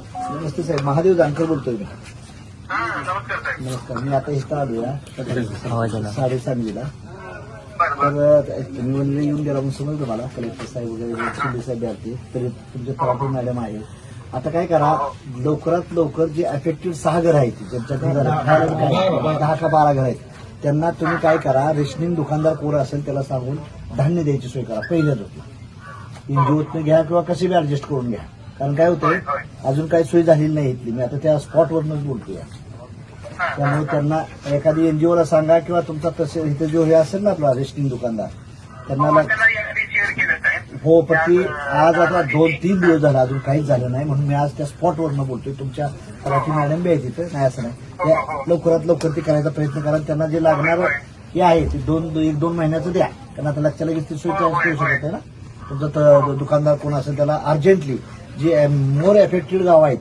नमस्ते साहेब महादेव जानकर बोलतोय मी हा नमस्कार मी आता इथं आलो आवाज आला. या साडे सांगलीला बरं बरं तर तुम्ही म्हणले येऊन गेला म्हणून समजलं मला कलेक्टर साहेब वगैरे शिंदे साहेब आलते तरी तुमचे तलाठी मॅडम आहे आता काय करा लवकरात लवकर जे अफेक्टेड सहा घर आहेत ज्यांच्या दहा का बारा घर आहेत त्यांना तुम्ही काय करा रेशनिंग दुकानदार कोण असेल त्याला सांगून धान्य द्यायची सोय करा पहिल्याच होती एनजीओतनं घ्या किंवा कसे बी ऍडजस्ट करून घ्या कारण काय होतंय अजून काही सोय झालेली नाही इथली. मी आता त्या स्पॉटवरनच बोलतोय. त्यामुळे त्यांना एखादी एनजीओला सांगा किंवा तुमचा तसे इथे जो हे असेल ना आपला रेशनिंग दुकानदार त्यांना हो, हो पण ती आज आता दोन तीन दिवस झाले अजून काहीच झालं नाही म्हणून मी आज त्या स्पॉटवरनं बोलतोय. तुमच्या तलाठी मॅडम बी आहे तिथे नाही असं नाही. या- लवकरात लवकर ते करायचा प्रयत्न करा त्यांना जे लागणार हे आहे ते दोन एक दोन महिन्याचं द्या. कारण आता लक्षात लगेच ती सोय करू शकत आहे ना. तुमचं त- दुकानदार कोण असेल त्याला अर्जंटली जे मोर एफेक्टेड गाव आहेत.